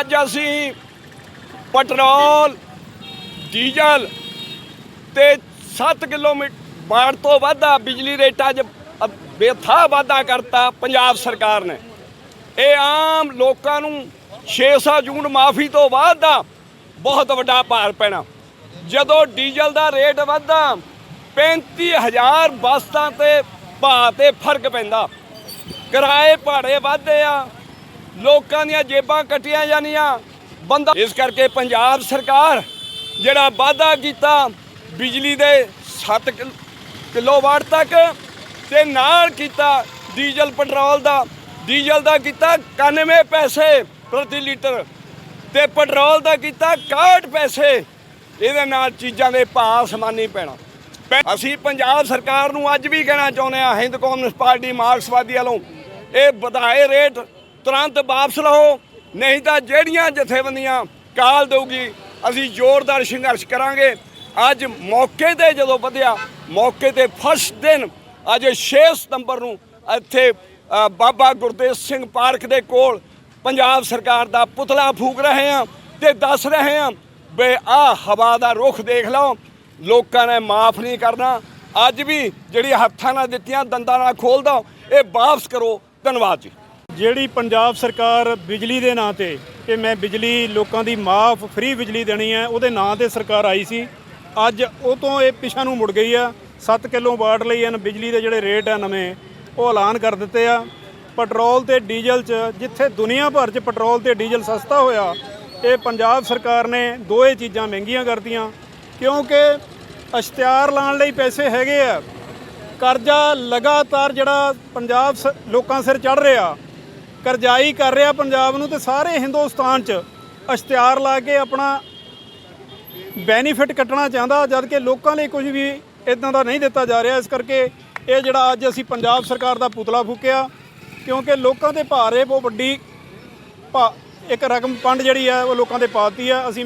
ਅੱਜ ਅਸੀਂ petrol, diesel ਤੇ 7 ਕਿਲੋਮੀਟਰ ਬਾੜ ਤੋਂ ਵਾਧਾ ਬਿਜਲੀ ਰੇਟਾਂ 'ਚ ਬੇਥਾ ਵਾਧਾ ਕਰਤਾ ਪੰਜਾਬ ਸਰਕਾਰ ਨੇ। ਇਹ ਆਮ ਲੋਕਾਂ ਨੂੰ 600 ਜੂਨ ਮਾਫੀ ਤੋਂ ਬਾਅਦ ਦਾ ਬਹੁਤ ਵੱਡਾ ਭਾਰ ਪੈਣਾ। ਜਦੋਂ ਡੀਜ਼ਲ ਦਾ ਰੇਟ ਵਧਦਾ 35000 ਬਸਤਾਂ ਤੇ ਭਾਅ ਤੇ ਫ਼ਰਕ ਪੈਂਦਾ। ਕਿਰਾਏ ਭਾੜੇ ਵਧਦੇ ਆ ਲੋਕਾਂ ਦੀਆਂ ਜੇਬਾਂ ਕੱਟੀਆਂ ਜਾਣੀਆਂ। ਬੰਦਾ ਇਸ ਕਰਕੇ ਪੰਜਾਬ ਸਰਕਾਰ ਜਿਹੜਾ ਵਾਅਦਾ ਕੀਤਾ ਬਿਜਲੀ ਦੇ 7 ਕਿਲੋਵਾਟ ਤੱਕ ਤੇ ਨਾਲ ਕੀਤਾ ਡੀਜ਼ਲ ਪੈਟਰੋਲ ਦਾ। ਡੀਜ਼ਲ ਦਾ ਕੀਤਾ 91 ਪੈਸੇ ਪ੍ਰਤੀ ਲੀਟਰ ਤੇ ਪੈਟਰੋਲ ਦਾ ਕੀਤਾ 61 ਪੈਸੇ। ਇਹਦੇ ਨਾਲ ਚੀਜ਼ਾਂ ਦੇ ਭਾਅ ਸਮਾਨੀ ਪੈਣਾ। ਅਸੀਂ ਪੰਜਾਬ ਸਰਕਾਰ ਨੂੰ ਅੱਜ ਵੀ ਕਹਿਣਾ ਚਾਹੁੰਦੇ ਹਾਂ, ਹਿੰਦ ਕਮਿਊਨਿਸਟ ਪਾਰਟੀ ਮਾਰਕਸਵਾਦੀ ਵੱਲੋਂ ਇਹ ਵਧਾਏ ਰੇਟ ਤੁਰੰਤ ਵਾਪਸ ਲਓ ਨਹੀਂ ਤਾਂ ਜਿਹੜੀਆਂ ਜਥੇਬੰਦੀਆਂ ਕਾਲ ਦੇਊਗੀ, ਅਸੀਂ ਜ਼ੋਰਦਾਰ ਸੰਘਰਸ਼ ਕਰਾਂਗੇ। ਅੱਜ ਮੌਕੇ ਤੇ ਜਦੋਂ ਵਧਿਆ, ਮੌਕੇ ਤੇ ਫਸਟ ਦਿਨ, ਅੱਜ 6 ਸਤੰਬਰ ਨੂੰ ਇੱਥੇ ਬਾਬਾ ਗੁਰਦੇਵ ਸਿੰਘ ਪਾਰਕ ਦੇ ਕੋਲ ਪੰਜਾਬ ਸਰਕਾਰ ਦਾ ਪੁਤਲਾ ਫੂਕ ਰਹੇ ਹਾਂ ਤੇ ਦੱਸ ਰਹੇ ਹਾਂ ਵੀ ਆਹ ਹਵਾ ਦਾ ਰੁਖ ਦੇਖ ਲਓ, ਲੋਕਾਂ ਨੇ ਮਾਫ ਨਹੀਂ ਕਰਨਾ। ਅੱਜ ਵੀ ਜਿਹੜੀ ਹੱਥਾਂ ਨਾਲ ਦਿੱਤੀਆਂ ਦੰਦਾਂ ਨਾਲ ਖੋਲ ਦੋ ਇਹ ਵਾਪਸ ਕਰੋ। ਧੰਨਵਾਦ ਜੀ। ਜਿਹੜੀ ਪੰਜਾਬ ਸਰਕਾਰ ਬਿਜਲੀ ਦੇ ਨਾਂ ਤੇ ਕਿ ਮੈਂ ਬਿਜਲੀ ਲੋਕਾਂ ਦੀ ਮਾਫ, ਫ੍ਰੀ ਬਿਜਲੀ ਦੇਣੀ ਹੈ, ਉਹਦੇ ਨਾਂ ਤੇ ਸਰਕਾਰ ਆਈ ਸੀ। ਅੱਜ ਉਹ ਤੋਂ ਇਹ ਪਿਛਾ ਨੂੰ ਮੁੜ ਗਈ ਆ। 7 ਕਿਲੋ ਵਾਟ ਲਈ ਹਨ, ਬਿਜਲੀ ਦੇ ਜਿਹੜੇ ਰੇਟ ਆ ਨਵੇਂ, ਉਹ ਐਲਾਨ ਕਰ ਦਿੱਤੇ ਆ। ਪੈਟਰੋਲ ਤੇ ਡੀਜ਼ਲ 'ਚ, ਜਿੱਥੇ ਦੁਨੀਆ ਭਰ 'ਚ ਪੈਟਰੋਲ ਤੇ ਡੀਜ਼ਲ ਸਸਤਾ ਹੋਇਆ, ਇਹ ਪੰਜਾਬ ਸਰਕਾਰ ਨੇ ਦੋਏ ਚੀਜ਼ਾਂ ਮਹਿੰਗੀਆਂ ਕਰਤੀਆਂ। ਕਿਉਂਕਿ ਇਸ਼ਤਿਹਾਰ ਲਾਉਣ ਲਈ ਪੈਸੇ ਹੈਗੇ ਆ। ਕਰਜ਼ਾ ਲਗਾਤਾਰ ਜਿਹੜਾ ਪੰਜਾਬ ਸ- ਲੋਕਾਂ ਸਿਰ ਚੜ ਰਿਹਾ ਕਰਜ਼ਾਈ ਕਰ ਰਿਹਾ ਪੰਜਾਬ ਨੂੰ ਤੇ ਸਾਰੇ ਹਿੰਦੁਸਤਾਨ 'ਚ ਇਸ਼ਤਿਹਾਰ ਲਾ ਕੇ ਆਪਣਾ ਬੈਨੀਫਿਟ ਕੱਟਣਾ ਚਾਹੁੰਦਾ ਜਦ ਕਿ ਲੋਕਾਂ ਲਈ ਕੁਝ ਵੀ ਇਦਾਂ ਦਾ ਨਹੀਂ ਦਿੱਤਾ ਜਾ ਰਿਹਾ। ਇਸ ਕਰਕੇ ਇਹ ਜਿਹੜਾ ਅੱਜ ਅਸੀਂ ਪੰਜਾਬ ਸਰਕਾਰ ਦਾ ਪੁਤਲਾ ਫੂਕਿਆ, ਕਿਉਂਕਿ ਲੋਕਾਂ ਦੇ ਭਾਰ ਇਹ ਬਹੁਤ ਵੱਡੀ ਭਾ- ਇੱਕ ਰਕਮ ਪੰਡ ਜਿਹੜੀ ਹੈ ਉਹ ਲੋਕਾਂ ਦੇ ਪਾਤੀ ਹੈ ਅਸੀਂ